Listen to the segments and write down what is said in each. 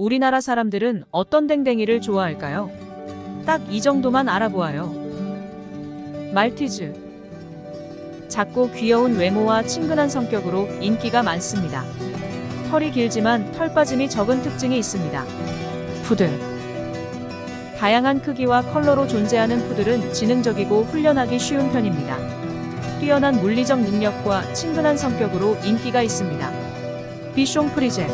우리나라 사람들은 어떤 댕댕이를 좋아할까요? 딱 이 정도만 알아보아요. 말티즈. 작고 귀여운 외모와 친근한 성격으로 인기가 많습니다. 털이 길지만 털 빠짐이 적은 특징이 있습니다. 푸들. 다양한 크기와 컬러로 존재하는 푸들은 지능적이고 훈련하기 쉬운 편입니다. 뛰어난 물리적 능력과 친근한 성격으로 인기가 있습니다. 비숑 프리제.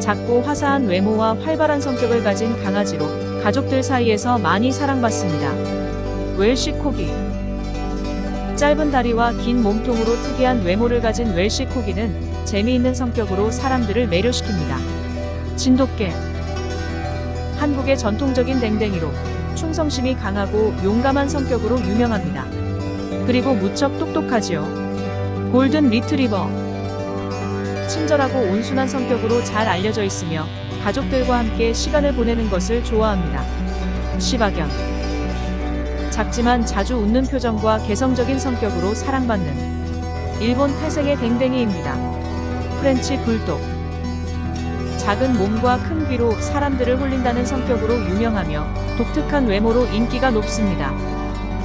작고 화사한 외모와 활발한 성격을 가진 강아지로 가족들 사이에서 많이 사랑받습니다. 웰시 코기. 짧은 다리와 긴 몸통으로 특이한 외모를 가진 웰시 코기는 재미있는 성격으로 사람들을 매료시킵니다. 진돗개. 한국의 전통적인 댕댕이로 충성심이 강하고 용감한 성격으로 유명합니다. 그리고 무척 똑똑하지요. 골든 리트리버. 친절하고 온순한 성격으로 잘 알려져 있으며 가족들과 함께 시간을 보내는 것을 좋아합니다. 시바견. 작지만 자주 웃는 표정과 개성적인 성격으로 사랑받는 일본 태생의 댕댕이입니다. 프렌치 불독. 작은 몸과 큰 귀로 사람들을 홀린다는 성격으로 유명하며 독특한 외모로 인기가 높습니다.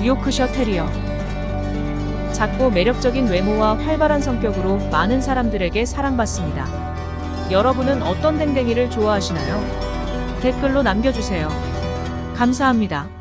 요크셔 테리어. 작고 매력적인 외모와 활발한 성격으로 많은 사람들에게 사랑받습니다. 여러분은 어떤 댕댕이를 좋아하시나요? 댓글로 남겨주세요. 감사합니다.